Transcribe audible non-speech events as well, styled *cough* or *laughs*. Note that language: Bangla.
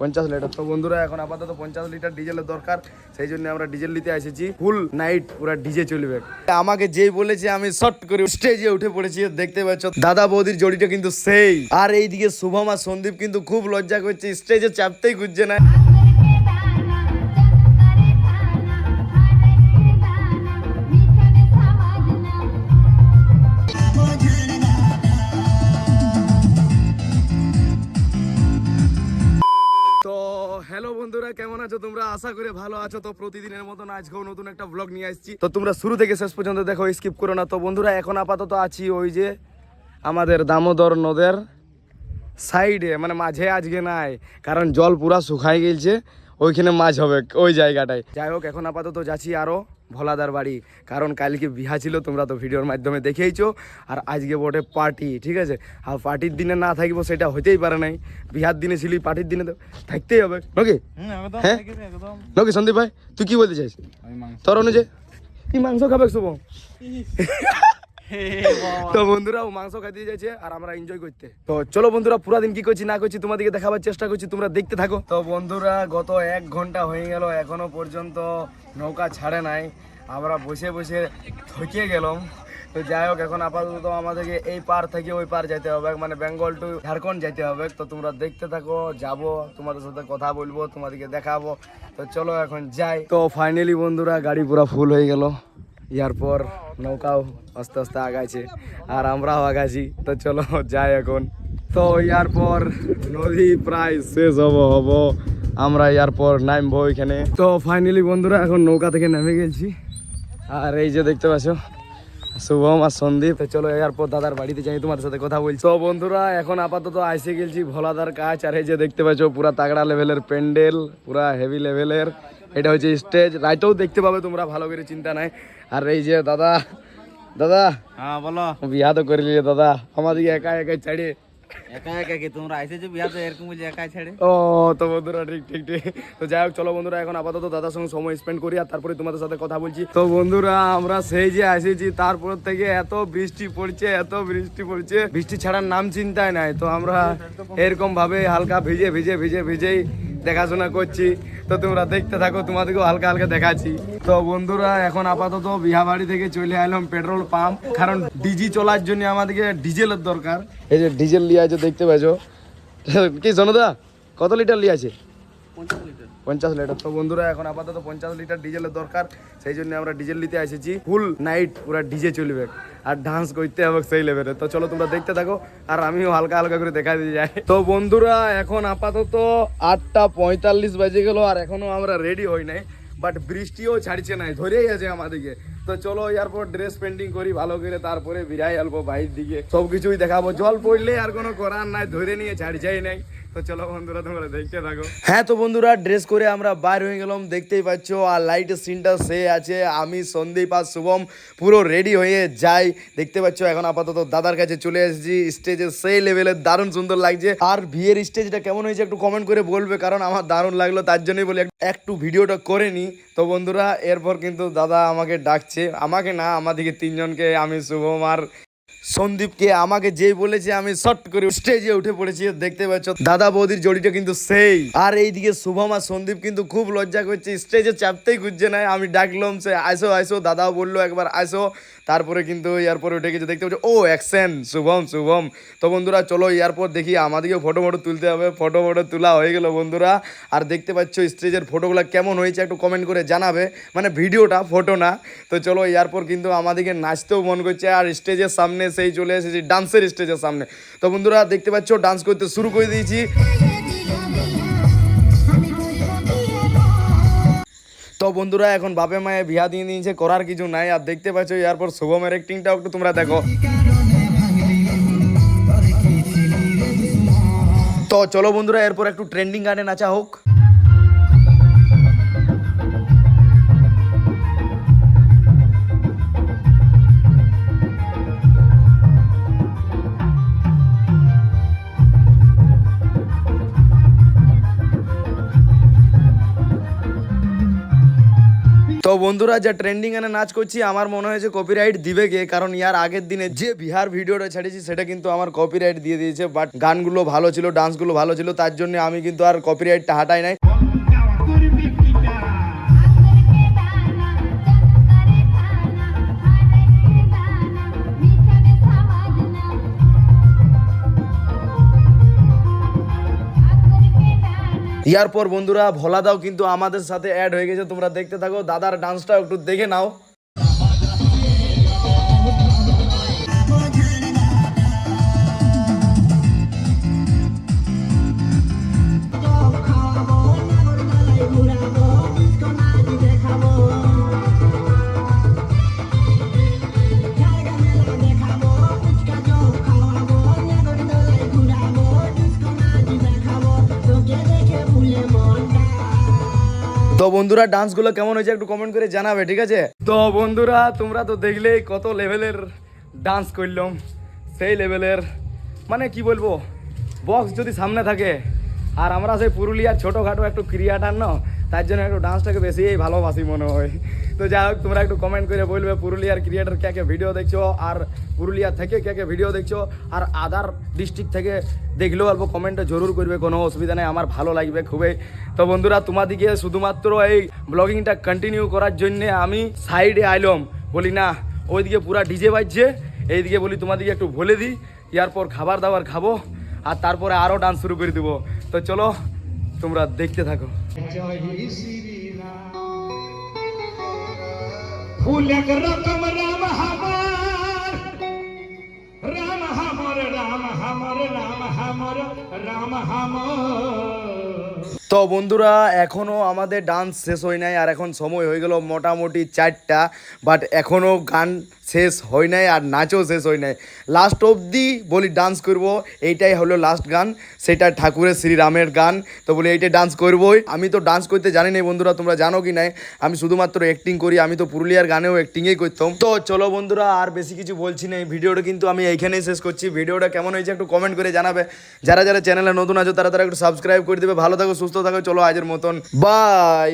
পঞ্চাশ লিটার। তো বন্ধুরা, এখন আপাতত পঞ্চাশ লিটার ডিজেলের দরকার। সেই জন্য আমরা ডিজেল নিতে এসেছি। ফুল নাইট পুরো ডিজে চলবে। আমাকে যেই বলেছে, আমি শর্ট করে স্টেজে উঠে পড়েছি, দেখতে পাচ্ছ। দাদা বৌদির জড়িটা কিন্তু সেই। আর এইদিকে শুভম আর সন্দীপ কিন্তু খুব লজ্জা করছে, স্টেজে চাপতেই খুঁজছে না। বন্ধুরা, কেমন আছো তোমরা? আশা করে ভালো আছো। তো প্রতিদিনের মতন আজকেও নতুন একটা ব্লগ নিয়ে আসছি। তো তোমরা শুরু থেকে শেষ পর্যন্ত দেখো স্কিপ করো না। তো বন্ধুরা, এখন আপাতত আছি ওই যে আমাদের দামোদর নদের সাইডে মানে মাঝে আজকে নাই, কারণ জল পুরা শুকাই গেছে ওইখানে মাছ হবে ওই জায়গাটায়। যাই হোক এখন আপাতত যাচ্ছি আরও ভোলাদার বাড়ি কারণ কালকে বিহা ছিল তোমরা তো ভিডিওর মাধ্যমে দেখেইছো আর আজকে বটে পার্টি ঠিক আছে? আর পার্টির দিনে না থাকব সেটা হতেই পারে নাই। বিহার দিনে ছিলি পার্টির দিনে তো থাকতেই হবে। নাকি? হ্যাঁ? নাকি সন্দীপ ভাই তুই কি বলতে চাইছিস? তোর অনুযায়ী কি মাংস খাবে শুভ। *laughs* তো বন্ধুরা ও মাংস খাইতে যাচ্ছে আর আমরা এনজয় করতে। তো চলো বন্ধুরা পুরা দিন কি করছি না করছি তোমাদেরকে দেখাবার চেষ্টা করছি তোমরা দেখতে থাকো। তো বন্ধুরা গত এক ঘণ্টা হয়ে গেল এখনও পর্যন্ত নৌকা ছাড়ে নাই। আমরা বসে বসে থকে গেলাম। তো যাই হোক এখন আপাতত আমাদেরকে এই পার থেকে ওই পার যেতে হবে মানে বেঙ্গল টু ঝাড়খণ্ড যেতে হবে। তো তোমরা দেখতে থাকো যাব তোমাদের সাথে কথা বলব তোমাদেরকে দেখাবো। তো চলো এখন যাই। তো ফাইনালি বন্ধুরা গাড়ি পুরো ফুল হয়ে গেল। ইয়ার পর নৌকাও আস্তে আস্তে আগাইছে, আর আমরাও আগাছি তো চলো, যাই এখন। তো ইয়ার পর নদী প্রায় শেষ হব হব। আমরা ইয়ার পর নামবো এখানে। তো ফাইনালি বন্ধুরা, এখন নৌকা থেকে নেমে গেছি। আর এই যে দেখতে পাচ্ছ, শুভম আর সন্দীপ। চলো এরপর দাদার বাড়িতে যাই, তোমাদের সাথে কথা বলছি। তো বন্ধুরা, এখন আপাতত আইসে গেছি ভোলাদার কাজ। আর এই যে দেখতে পাচ্ছ, পুরা তাগড়া লেভেলের প্যান্ডেল, পুরা হেভি লেভেলের এটা হচ্ছে স্টেজ। রাইটেও দেখতে পাবে তোমরা ভালো করে চিন্তা নাই। আর এই যে দাদা দাদা হ্যাঁ বলো। বিয়া তো করে নিলে দাদা আমাদেরকে একা একা ছাড়ে। একা একা কি তোমরা আইসেছো বিয়া তো এরকম বলছে একাই ছেড়ে? ও তো বন্ধুরা ঠিক ঠিক ঠিক। তো যাই হোক চলো বন্ধুরা এখন আপাতত দাদার সঙ্গে সময় স্পেন্ড করি আর তারপরে তোমাদের সাথে কথা বলছি। তো বন্ধুরা আমরা সেই যে এসেছি তারপর থেকে এত বৃষ্টি পড়ছে এত বৃষ্টি পড়ছে। বৃষ্টি ছাড়ার নাম চিন্তায় নাই। তো আমরা এরকম ভাবে হালকা ভিজে ভিজে ভিজে ভিজেই দেখাশোনা করছি। তো তোমরা দেখতে থাকো, তোমাদেরকেও হালকা হালকা দেখাচ্ছি। তো বন্ধুরা, এখন আপাতত বিহাবাড়ি থেকে চলে এলাম পেট্রোল পাম্প। কারণ ডিজি চলার জন্য আমাদেরকে ডিজেলের দরকার। এই যে ডিজেল লিয়ে আছে, দেখতে পাচ্ছ কি জনদা, কত লিটার লিয়ে আছে? পঞ্চাশ লিটার। তো বন্ধুরা, এখন আপাতত পঞ্চাশ লিটার ডিজেলের দরকার। সেই জন্য আমরা ডিজেল নিতে এসেছি। ফুল নাইট পুরো ডিজে চলবে আর ডান্স করতে হবে সেই লেভেলে তো চলো তোমরা দেখতে থাকো আর আমিও হালকা হালকা করে দেখা দিয়ে যাই। তো বন্ধুরা, এখন আপাতত আটটা পঁয়তাল্লিশ বাজে গেল আর এখনও আমরা রেডি হই নাই। বাট বৃষ্টিও ছাড়ছে নাই, ধরেই আছে আমাদেরকে তো চলো এরপর ড্রেস পেন্টিং করি, ভালো করে। তারপরে বিরাই আলবো বাইর দিকে। সব কিছুই দেখাবো। জল পড়লে আর কোনো করার নাই, ধরে নিয়ে ছাড়ছেই নাই। হ্যাঁ তো বন্ধুরা ড্রেস করে আমরা বাইর হয়ে গেলাম, দেখতেই পাচ্ছ, আর লাইটের সিনটা সে আছে। আমি, সন্দীপ আর শুভম পুরো রেডি হয়ে যাই। দেখতে পাচ্ছ, এখন আপাতত দাদার কাছে চলে এসেছি। স্টেজে সেই লেভেলের দারুণ সুন্দর লাগছে। আর বিয়ের স্টেজটা কেমন হয়েছে একটু কমেন্ট করে বলবে, কারণ আমার দারুণ লাগল, তার জন্যই বলি একটু ভিডিওটা করে নি। তো বন্ধুরা, এরপর কিন্তু দাদা আমাকে ডাকছে। আমাকে না আমাদেরকে তিনজনকে, আমি, শুভম আর সন্দীপকে আমাকে যেই বলেছে, আমি শর্ট করে স্টেজে উঠে পড়েছি, দেখতে পাচ্ছ? দাদা বৌদির জড়িটা কিন্তু সেই। আর এইদিকে শুভম আর সন্দীপ কিন্তু খুব লজ্জা করছে, স্টেজে চাপতেই খুঁজছে না। আমি ডাকলাম, সে আসো আসো দাদাও বলল একবার আসো তারপরে কিন্তু এয়ারপোর্ট উঠে গেছে, দেখতে পাচ্ছ? ও, অ্যাকশন, শুভম শুভম। তো বন্ধুরা, চলো এয়ারপোর্ট দেখি আমাদেরকে ফটো ফটো তুলতে হবে। ফটো ফটো তোলা হয়ে গেল বন্ধুরা। আর দেখতে পাচ্ছ, স্টেজের ফটোগুলো কেমন হয়েছে, একটু কমেন্ট করে জানাবে। মানে ভিডিওটা ফটো না। তো চলো, এয়ারপোর্ট কিন্তু আমাদেরকে নাচতেও মন করছে, আর স্টেজের সামনে সেই চলে এসেছি ডান্সের স্টেজের সামনে। তো বন্ধুরা, দেখতে পাচ্ছ, ডান্স করতে শুরু করে দিয়েছি। তো বন্ধুরা, এখন বাপে মায়ে বিয়া দিয়ে দিয়েছে করার কিছু নাই। আর দেখতে পাচ্ছ এরপর শুভমের অ্যাক্টিংটাও একটু তোমরা দেখো। তো চলো বন্ধুরা, এরপর একটু ট্রেন্ডিং গানে নাচা হোক। তো বন্ধুরা, যে ট্রেন্ডিং এনে নাচ করছি, আমার মনে হয়েছে কপিরাইট দিবে কে? কারণ ইয়ার আগের দিনে যে বিহার ভিডিওটা ছেড়েছি, সেটা কিন্তু আমার কপিরাইট দিয়ে দিয়েছে বাট গানগুলো ভালো ছিল ডান্সগুলো ভালো ছিল, তার জন্য আমি কিন্তু আর কপিরাইটটা হাটাই নাই। ইয়ার পর বন্ধুরা ভোলাদাও কিন্তু আমাদের সাথে অ্যাড হয়ে গেছে। তোমরা দেখতে থাকো, দাদার ডান্সটাও একটু দেখে নাও। তো বন্ধুরা ডান্সগুলো কেমন হয়েছে একটু কমেন্ট করে জানাবে, ঠিক আছে? তো বন্ধুরা, তোমরা তো দেখলেই কত লেভেলের ডান্স করলাম। সেই লেভেলের মানে কি বলব বক্স যদি সামনে থাকে, আর আমরা সেই পুরুলিয়ার ছোটোখাটো একটু ক্রিয়াটার না? তার জন্য একটু ডান্সটাকে বেশিই ভালোবাসি মনে হয়। তো যাই হোক, তোমরা একটু কমেন্ট করে বলবে পুরুলিয়ার ক্রিয়েটার কে কে ভিডিও দেখছ, আর পুরুলিয়া থেকে কে কে ভিডিও দেখছ, আর আদার ডিস্ট্রিক্ট থেকে দেখলেও অল্প কমেন্টে জরুর করবে, কোনো অসুবিধা নেই, আমার ভালো লাগবে খুবই। তো বন্ধুরা, তোমাদিকে শুধুমাত্র এই ব্লগিংটা কন্টিনিউ করার জন্য আমি সাইডে আইলম, বলি না, ওইদিকে পুরা ডিজে বাজছে, এইদিকে বলি তোমাদিকে একটু বলে দিই, এরপর খাবার দাবার খাব, আর তারপরে আরও ডান্স শুরু করে দেবো। তো চলো, তোমরা দেখতে থাকো। ফুলেক রকম রাম হামার। রাম রাম রাম রাম তো বন্ধুরা এখনও আমাদের ডান্স শেষ হয় নাই, আর এখন সময় হয়ে গেল মোটামুটি চারটা বাট এখনও গান শেষ হয় নাই আর নাচও শেষ হয় নাই। লাস্ট অবধি বলি ডান্স করব, এইটাই হলো লাস্ট গান। সেটা ঠাকুরের শ্রীরামের গান। তো বলি এইটাই ডান্স করবোই। আমি তো ডান্স করতে জানি না বন্ধুরা, তোমরা জানো কি নাই? আমি শুধুমাত্র অ্যাক্টিং করি, আমি তো পুরুলিয়ার গানেও অ্যাক্টিংই করতাম। তো চলো বন্ধুরা, আর বেশি কিছু বলছি না, এই ভিডিওটা কিন্তু আমি এইখানেই শেষ করছি। ভিডিওটা কেমন হয়েছে একটু কমেন্ট করে জানাবে। যারা যারা চ্যানেলে নতুন আছো, তারা তারা একটু সাবস্ক্রাইব করে দেবে। ভালো থাকো, সুস্থ থাকো, চলো আজের মতন। বাই